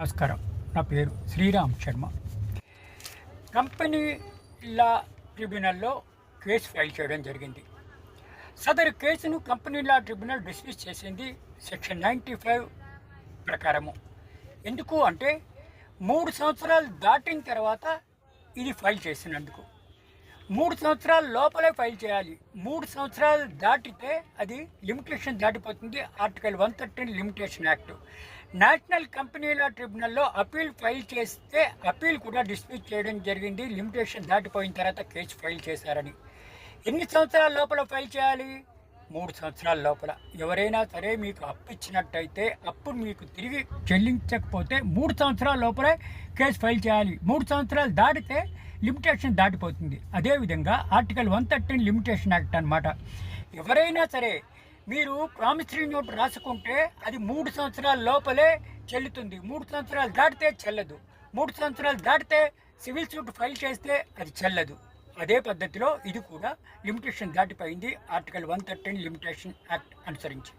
నమస్కారం. నా పేరు శ్రీరామ్ శర్మ. కంపెనీ లా ట్రిబ్యునల్లో కేసు ఫైల్ చేయడం జరిగింది. సదరు కేసును కంపెనీ లా ట్రిబ్యునల్ డిస్మిస్ చేసింది సెక్షన్ నైంటీ ఫైవ్ ప్రకారము. ఎందుకు అంటే మూడు సంవత్సరాలు దాటిన తర్వాత ఇది ఫైల్ చేసినందుకు. మూడు సంవత్సరాల లోపలే ఫైల్ చేయాలి. మూడు సంవత్సరాలు దాటితే అది లిమిటేషన్ దాటిపోతుంది. Article one thirteen limitation act. National కంపెనీల ట్రిబ్యునల్లో అప్పీల్ ఫైల్ చేస్తే అప్పీల్ కూడా డిస్మిస్ చేయడం జరిగింది. లిమిటేషన్ దాటిపోయిన తర్వాత కేసు ఫైల్ చేశారని. ఎన్ని సంవత్సరాల లోపల ఫైల్ చేయాలి? మూడు సంవత్సరాల లోపల. ఎవరైనా సరే మీకు అప్పు ఇచ్చినట్టయితే అప్పుడు మీకు తిరిగి చెల్లించకపోతే మూడు సంవత్సరాల లోపలే కేసు ఫైల్ చేయాలి. మూడు సంవత్సరాలు దాటితే లిమిటేషన్ దాటిపోతుంది. అదేవిధంగా article one thirteen limitation act అనమాట ఎవరైనా సరే మీరు ప్రామిసరీ నోట్ రాసుకుంటే అది మూడు సంవత్సరాల లోపలే చెల్లుతుంది. మూడు సంవత్సరాలు దాటితే చెల్లదు. మూడు సంవత్సరాలు దాటితే సివిల్ సూట్ ఫైల్ చేస్తే అది చెల్లదు. అదే పద్ధతిలో ఇది కూడా లిమిటేషన్ దాటిపోయింది. Article one thirteen limitation act అనుసరించి.